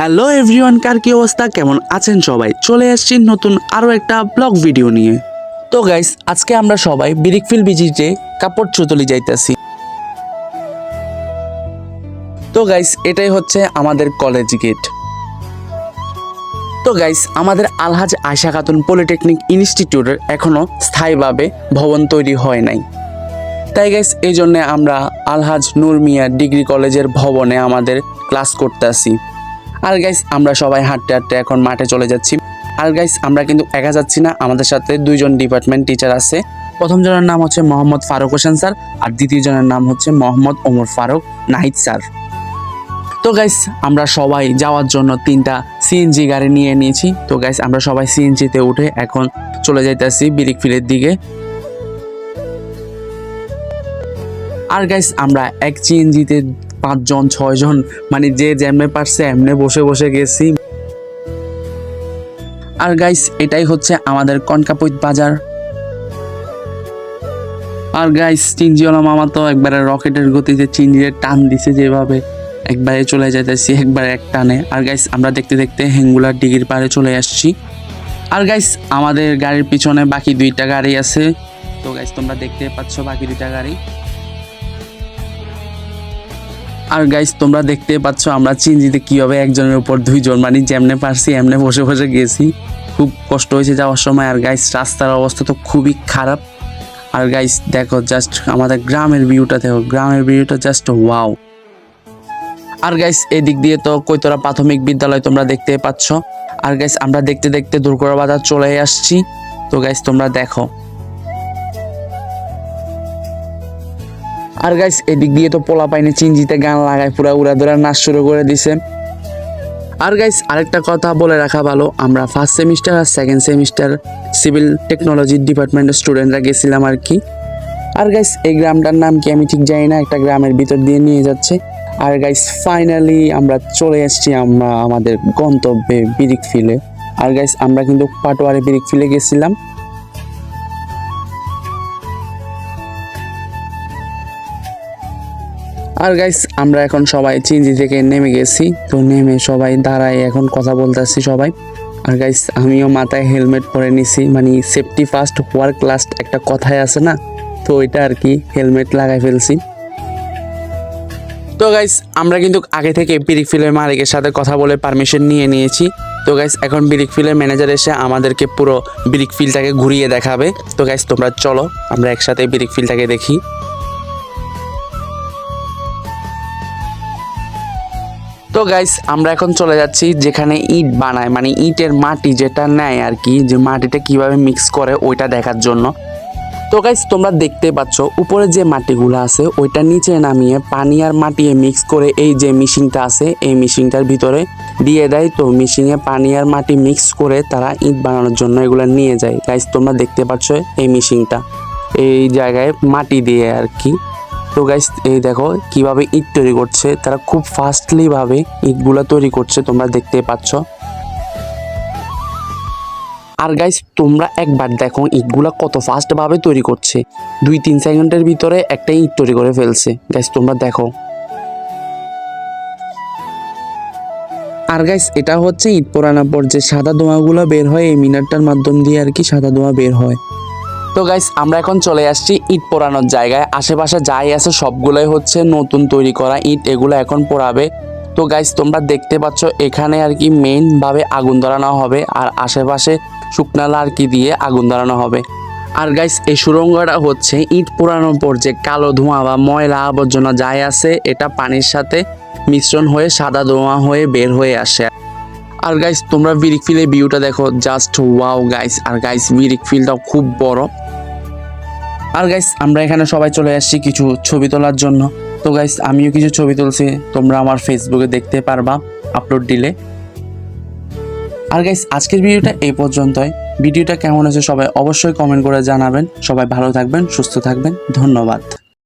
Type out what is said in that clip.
Hello everyone, কার কি অবস্থা? কেমন আছেন সবাই? চলে আসছি নতুন আরও একটা ব্লগ ভিডিও নিয়ে। তো গাইস আজকে আমরা সবাই বিরিকফিল বিজিতে কাপড় চুতলি যাইতেছি। তো গাইস এটাই হচ্ছে আমাদের কলেজ গেট তো গাইস আমাদের আলহাজ আয়শা খাতুন পলিটেকনিক ইনস্টিটিউটের এখনও স্থায়ীভাবে ভবন তৈরি হয় নাই। তাই গাইস এই জন্যে আমরা আলহাজ নূর মিয়া ডিগ্রি কলেজের ভবনে আমাদের ক্লাস করতে আসি আর গাইস আমরা সবাই হাঁটতে হাঁটতে এখন মাঠে চলে যাচ্ছি। আর গাইস আমরা কিন্তু একা যাচ্ছি না, আমাদের সাথে দুইজন ডিপার্টমেন্ট টিচার আছে। প্রথম জনের নাম হচ্ছে মোহাম্মদ ফারুক হোসেন স্যার, আর দ্বিতীয় জনের নাম হচ্ছে মোহাম্মদ ওমর ফারুক নাহিদ স্যার। তো গাইস আমরা সবাই যাওয়ার জন্য তিনটা সিএনজি গাড়ি নিয়ে নিয়েছি। তো গাইস আমরা সবাই সিএনজিতে উঠে এখন চলে যাইতেছি বিরিক ফিলের দিকে। আর গাইস আমরা এক সিএনজিতে পাঁচজন, ছয়জন মানে যে যেমনে পারছে এমনে বসে বসে গেছি। আর গাইস এটাই হচ্ছে আমাদের কনকাপৈত বাজার। আর গাইস চিনজিওলা মামা তো একবারে রকেটের গতিতে চিনজিরে টান দিছে যেভাবে। একবারে চলে যাইতেছি, একবার এক টানে। আর গাইস আমরা দেখতে দেখতে হেঙ্গুলার ডিগির পাড়ে চলে আসছি। আর গাইস আমাদের গাড়ির পিছনে বাকি দুইটা গাড়ি আছে। তো গাইস তোমরা দেখতে পাচ্ছ বাকি দুইটা গাড়ি। আর গাইস তোমরা দেখতে পাচ্ছ আমরা চিনজিতে কীভাবে একজনের উপর দুইজন মানে যেমনে পারছি, এমনে বসে বসে গেছি। খুব কষ্ট হয়েছে যাওয়ার সময়। আর গাইস রাস্তার অবস্থা তো খুবই খারাপ। আর গাইস দেখো জাস্ট আমাদের গ্রামের ভিউটা দেখো। গ্রামের ভিউটা জাস্ট ওয়াও আর গাইস এদিক দিয়ে তো কৈতরা প্রাথমিক বিদ্যালয় তোমরা দেখতে পাচ্ছ। আর গাইস আমরা দেখতে দেখতে দুর্গরা বাজার চলে আসছি। তো গাইস তোমরা দেখো। আর গাইস এদিক দিয়ে তো পোলা পাইনি, চিনজিতে গান লাগায়, পুরা উড়া ধরা নাচ শুরু করে দিছে। আর গাইস আরেকটা কথা বলে রাখা ভালো, আমরা ফার্স্ট সেমিস্টার আর সেকেন্ড সেমিস্টার সিভিল টেকনোলজি ডিপার্টমেন্টের স্টুডেন্টরা গেছিলাম আর কি। আর গাইস এই গ্রামটার নাম কি আমি ঠিক জানি না, একটা গ্রামের ভিতর দিয়ে নিয়ে যাচ্ছে। আর গাইস ফাইনালি আমরা চলে এসেছি আমরা, আমাদের গন্তব্যে বিরিক ফিলে আর গাইস আমরা কিন্তু পাটোয়ারে বিরিক ফিলে গেছিলাম। আর গাইস আমরা এখন সবাই চিনজি থেকে নেমে গেছি। তো নেমে সবাই দাঁড়ায় এখন কথা বলতেছি সবাই। আর গাইস আমিও মাথায় হেলমেট পরে নিছি। মানে সেফটি ফার্স্ট ওয়ার্ক লাস্ট একটা কথাই আছে না? তো ওইটা আর কি হেলমেট লাগাই ফেলছি। তো গাইস আমরা কিন্তু আগে থেকে বিরিক ফিলের মালিকের সাথে কথা বলে পারমিশন নিয়ে নিয়েছি। তো গাইস এখন বিরিক ফিলের ম্যানেজার এসে আমাদেরকে পুরো বিরিক ফিলটাকে ঘুরিয়ে দেখাবে। তো গাইস তোমরা চলো, আমরা একসাথে বিরিক ফিলটাকে দেখি। তো গাইস আমরা এখন চলে যাচ্ছি যেখানে ইট বানায় মানে ইটের মাটি যেটা নেয় আর কি, যে মাটিটা কীভাবে মিক্স করে ওইটা দেখার জন্য। তো গাইস তোমরা দেখতে পাচ্ছ, উপরে যে মাটিগুলো আছে, ওইটা নিচে নামিয়ে পানি আর মাটি মিক্স করে এই যে মেশিনটা আছে, এই মেশিনটার ভিতরে দিয়ে দেয়। তো মেশিনে পানি আর মাটি মিক্স করে তারা ইট বানানোর জন্য এগুলো নিয়ে যায়। গাইস তোমরা দেখতে পাচ্ছ এই মেশিনটা, এই জায়গায় মাটি দিয়ে আর কি। তো গাইস এই দেখো কীভাবে ইট তৈরি করছে। তারা খুব ফাস্টলি ভাবে ইটগুলা তৈরি করছে, তোমরা দেখতে পাচ্ছ। আর গাইস তোমরা একবার দেখো ইটগুলা কত ফাস্ট ভাবে তৈরি করছে। দুই তিন সেকেন্ডের ভিতরে একটা ইট তৈরি করে ফেলছে। গাইস তোমরা দেখো। আর গাইস এটা হচ্ছে ইট পোড়ানোর পর যে সাদা ধোঁয়াগুলো বের হয়, এই মিনারটার মাধ্যম দিয়ে আর কি সাদা ধোঁয়া বের হয়। তো গাইস আমরা এখন চলে আসছি ইট পোড়ানোর জায়গায়। আশেপাশে যাই আছে, সবগুলোই হচ্ছে নতুন তৈরি করা ইট, এগুলো এখন পোড়াবে। তো গাইস তোমরা দেখতে পাচ্ছ, এখানে আর কি মেইন ভাবে আগুন ধরানো হবে, আর আশেপাশে শুকনালা আর কি দিয়ে আগুন ধরানো হবে। আর গাইস এই সুরঙ্গটা হচ্ছে ইট পোড়ানোর পর যে কালো ধোঁয়া বা ময়লা আবর্জনা যাই আছে, এটা পানির সাথে মিশ্রণ হয়ে সাদা ধোঁয়া হয়ে বের হয়ে আসে। আর গাইস তোমরা বিরিক ফিলের ভিউটা দেখো জাস্ট ওয়াও গাইস আর গাইস বিরিক ফিলটাও খুব বড়। আর গাইস আমরা এখানে সবাই চলে আসছি কিছু ছবি তোলার জন্য। তো গাইস আমিও কিছু ছবি তুলছি, তোমরা আমার ফেসবুকে দেখতে পারবা আপলোড দিলে। আর গাইস আজকের ভিডিওটা এই পর্যন্তই। ভিডিওটা কেমন আছে সবাই অবশ্যই কমেন্ট করে জানাবেন। সবাই ভালো থাকবেন, সুস্থ থাকবেন, ধন্যবাদ।